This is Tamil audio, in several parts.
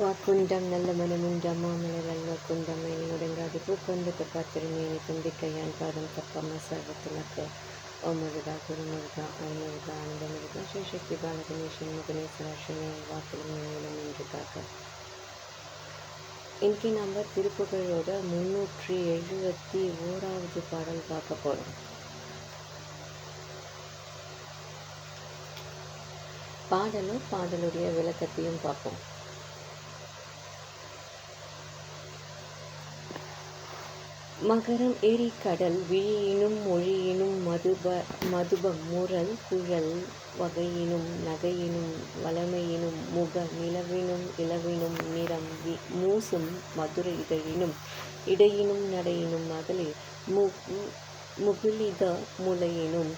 வாக்குண்டம் நல்ல மனமுண்டம் மாமலர் குண்டம் மேனி உடங்காது பூக்கொண்டத்து பாத்திரமேனி தும்பிக்கையான் பாதம் தப்பம்மா சர்வத்திலக்கு. ஓம் முருகா குரு முருகா ஓம் முருகா ஆனந்த முருகா ஸ்ரீசக்தி பாலகணேசன் முகனேஸ்வராஷனே வாக்கிலும் மேலும் என்று காக்க. இன்னைக்கு நம்ம திருப்புகழோட முந்நூற்றி எழுபத்தி ஓராவது பாடல் பார்க்க போகிறோம் பாடலும் பாடலுடைய விளக்கத்தையும் பார்ப்போம். மகரம் ஏரி கடல் விழியினும் மொழியினும் மதுப மதுப முரல் குழல் வகையினும் நகையினும் வளமையினும் முக நிலவினும் இளவினும் நிறம் வி மூசும் மதுர இதழினும் இடையினும் நடையினும் மகளிர் மு முகிலித முலையினும்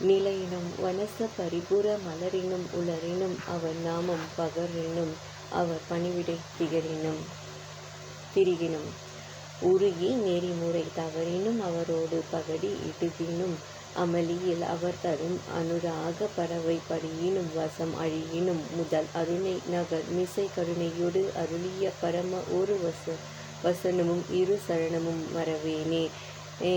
நிலையினும் வனச பரிபுர மலரினும் உலரினும் அவர் நாமம் பகரினும் அவர் பணிவிடை திகரினும் திரிகினும். உருகி நெறிமுறை தவறினும் அவரோடு பகடி இடுதினும் அமளியில் அவர் தரும் அனுராக பறவை படியினும் வசம் அழியினும் முதல் அருணை நகர் மிசை கருணையோடு அருளிய பரம ஒரு வச வசனமும் இரு சரணமும் மறவேனே ஏ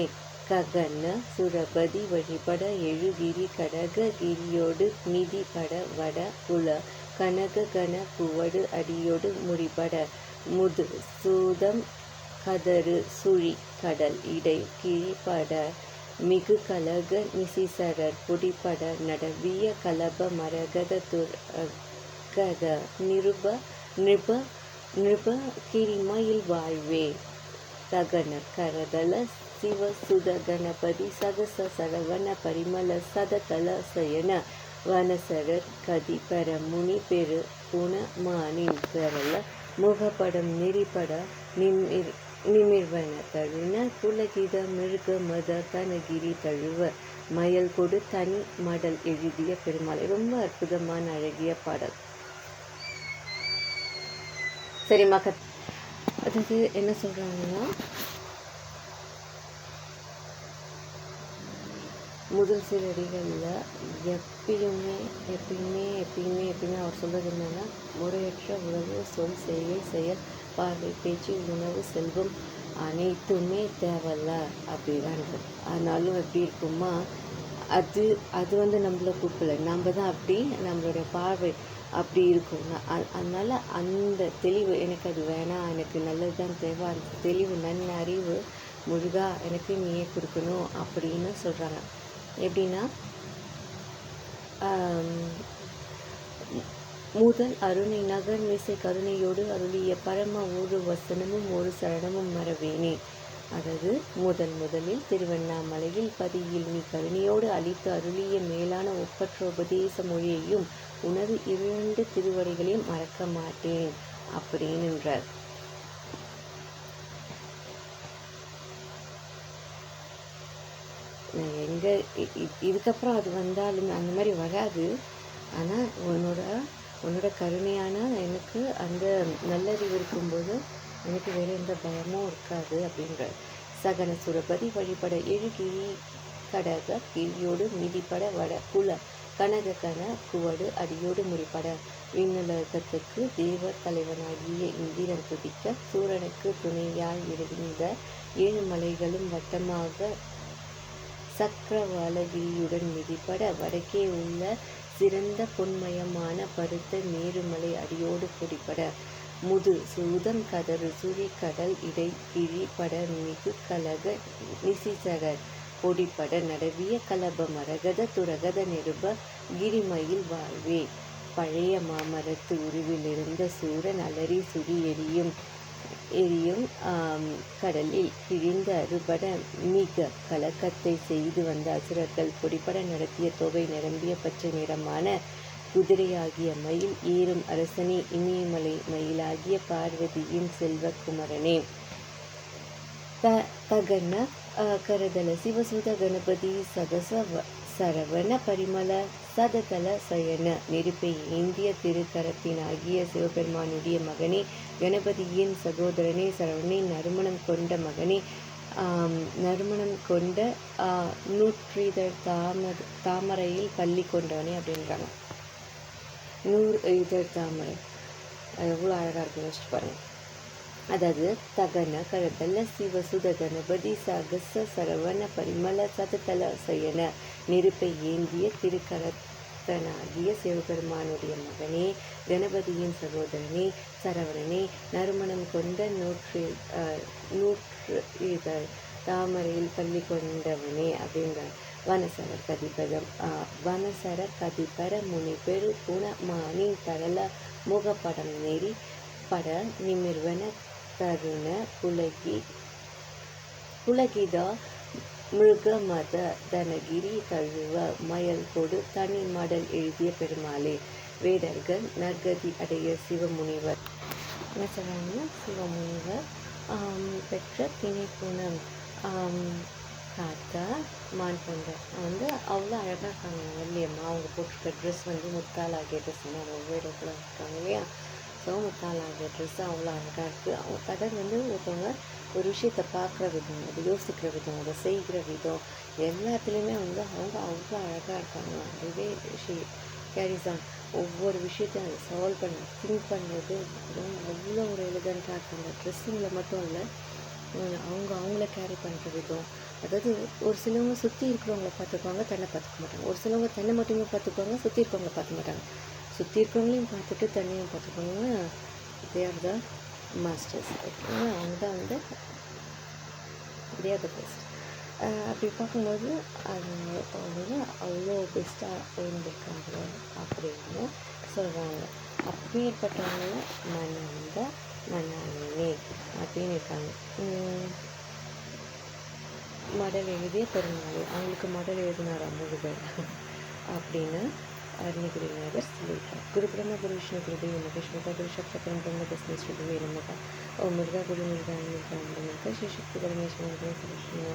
ககன சுரபதி வழிபட எழுகிரி கடக கிரியோடு நிதி பட வட குல கனக கன குவடு அடியோடு முடிபட முது சூதம் கதறு சுழி கடல் இடை கிழிபட மிகு கலக நிசிசரர் புடிபட நடவிய கலப மரகத துரகத நிருப நிருப நிருப கிரிமயில் வாழ்வே. தகன கரதல சிவ சுத கணபதி சகச சரவண பரிமள சதகல சயன வனசரர் கதி பெற முனி பெரு குணமானின் மானின் பெறல முகப்படம் நெறிப்பட நிமிர் நிமிர்வன தழுன புலகித மிருக மத தனகிரி தழுவ மயல் கொடு தனி மடல் எழுதிய பெருமாளை. ரொம்ப அற்புதமான அழகிய பாடல். சரி மகத் அதாவது என்ன சொல்கிறாங்கன்னா முதல் சில அடிகளில் எப்பயுமே எப்பயுமே எப்பயுமே எப்பயுமே அவர் சொல்கிறது என்னென்னா முறையற்ற உறவு சொல் செய்கை செயல். பார்வை பேச்சு உணவு செல்வம் அனைத்துமே தேவையில்ல அப்படிதான் ஆனாலும் எப்படி இருக்குமா அது அது வந்து நம்மள கூப்பிடல. நம்ம தான் அப்படி நம்மளுடைய பார்வை அப்படி இருக்கும். அதனால் அந்த தெளிவு எனக்கு அது வேணாம் எனக்கு நல்லது தான் தேவை. அந்த தெளிவு நன் அறிவு முழுகா எனக்கு நீயே கொடுக்கணும் அப்படின்னு சொல்கிறாங்க எப்படின்னா முதல் அருணை நகர் மீசை கருணையோடு அருளிய பரம ஒரு வசனமும் ஒரு சரணமும் மறவேனே அதாவது முதல் முதலில் திருவண்ணாமலையில் பதியில் நீ கருணையோடு அளித்து அருளிய மேலான ஒப்பற்ற உபதேச மொழியையும் உனது இரண்டு திருவடிகளையும் மறக்க மாட்டேன். அப்படின்னுன்றார் எங்கே இதுக்கப்புறம் அது வந்தாலும் அந்த மாதிரி வராது. ஆனால் உன்னோட உன்னோட கருணையான எனக்கு அந்த நல்லறிவு இருக்கும்போது எனக்கு வேறு எந்த பயமும் இருக்காது அப்படின்ற சகன சுரபதி வழிபட எழுகிரி கடக கிழியோடு மிதிப்பட வட குல கனக கன குவடு அடியோடு முடிப்பட விண்ணுலகத்துக்கு தேவர் தலைவனாகிய இந்திரன் துதிக்க சூரனுக்கு துணையாய் இருந்த ஏழு மலைகளும் வட்டமாக சக்கரவாலகிரியுடன் மிதிப்பட வடக்கே உள்ள சிறந்த பொன்மயமான பருத்த மேருமலை அடியோடு குடிப்பட முது சூதம் கதறு சுழிக்கடல் இடை கிழிப்பட மிகு கலக நிசிசகர் பொடிப்பட நடவிய கலப மரகத துரகத நெருப கிரிமையில் வாழ்வே. பழைய மாமரத்து உருவிலிருந்த சூரன் அலறி சுடி எரியும் எரியும். கடலில் கிழிந்த அறுபட மிக கலக்கத்தை செய்து வந்த அசுரர்கள் பொடிபட நடத்திய தொகை நிரம்பிய பச்சை நிறமான குதிரையாகிய மயில் ஏறும் அரசனே இமயமலை மயிலாகிய பார்வதியின் செல்வக்குமரனே. த தகன கரதல சிவசுத கணபதி சகச சரவண பரிமள சததல சயன நெருப்பை ஏந்திய திருக்கரத்தினாகிய சிவபெருமானுடைய மகனே கணபதியின் சகோதரனே சரவணே நறுமணம் கொண்ட மகனே நறுமணம் கொண்ட நூற்றிதழ் தாமர தாமரையில் பள்ளி கொண்டவனே அப்படின்றாங்க. நூறு இதழ் தாமரை. எவ்வளோ அழகாக இருக்குன்னு வச்சுட்டு பாருங்கள் அதாவது தகன கரதல சிவ சுதகன பதிசா கச சரவண பரிமள சததல சயன நெருப்பை ஏந்திய திருக்கரத்தனாகிய சிவபெருமானுடைய மகனே கணபதியின் சகோதரனே சரவணனே நறுமணம் கொண்ட நூற்று நூற்று இதழ் தாமரையில் பள்ளி கொண்டவனே அப்படின்றார். வனசர கதிபதம் வனசர கதிபர முனி பெரு குணமானி தரல முகப்படம் நெறி பட நிமிர்வன தருண புலகி புலகிதா மிருக மத தனகிரி தழுவ மயல் கொடு தனி மடல் எழுதிய பெருமாளே. வேடர்கள் நற்கதி அடைய சிவமுனிவர். என்ன சொல்கிறாங்கன்னா சிவமுனிவர் பெற்ற திணைப்புணம் காத்தா மான் போன்ற வந்து அவ்வளோ அழகாக இருக்காங்க இல்லையம்மா? அவங்க போட்டிருக்க ட்ரெஸ் வந்து முத்தாலாகிய ட்ரெஸ் வேடத்தில் இருக்காங்க இல்லையா? ஸோ முத்தாலாகிய ட்ரெஸ் அவ்வளோ அழகாக இருக்குது அவங்க கதை வந்து ஒருத்தவங்க ஒரு விஷயத்தை பார்க்குற விதம் அதை யோசிக்கிற விதம் அதை செய்கிற விதம் எல்லாத்துலேயுமே வந்து அவங்க அவ்வளோ அழகாக இருக்காங்க. அதுவே ஷி கேரிசான் ஒவ்வொரு விஷயத்தையும் அதை சால்வ் பண்ண திங்க் பண்ணுறது அவ்வளோ ஒரு எலிகண்ட்டாக இருக்காங்க. ட்ரெஸ்ஸிங்கில் மட்டும் இல்லை அவங்க அவங்கள கேரி பண்ணுற விதம். அதாவது ஒரு சிலவங்க சுற்றி இருக்கிறவங்கள பார்த்துக்குவாங்க தன்னை பார்த்துக்க மாட்டாங்க. ஒரு சிலவங்க தன்னை மட்டுமே பார்த்துக்குவாங்க சுற்றி இருக்கிறவங்கள பார்க்க மாட்டாங்க. சுற்றி இருக்கிறவங்களையும் பார்த்துட்டு தனியாக பார்த்துக்கணும்னா தே ஆர் த மாஸ்டர்ஸ் ஓகேங்களா? அவங்க தான் வந்து தேர் த பெஸ்ட் அப்படி பார்க்கும்போது அது வந்து அவ்வளோ பெஸ்ட்டாக இருந்திருக்காங்க அப்படின்னு சொல்கிறாங்க அப்பேற்பட்டவங்கள மணந்த மணானே அப்படின்னு இருக்காங்க. மடல் எழுதிய பெருமாள். அவங்களுக்கு மடல் எழுதினார் முருகர்? அப்படின்னு அருணகிரிநாதர் சொல்லியிருக்கார் குரு பிரம்ம குரு விஷ்ணு குரு தேவ மகேஷ் முக குரு சக்த பரம் பிரம்ம தஸ்மை ஸ்ரீ குரு நமக ஓ முருகா குரு முருகா முருகா முருகா ஸ்ரீ சக்தி பரமேஸ்வரன் குரு கிருஷ்ண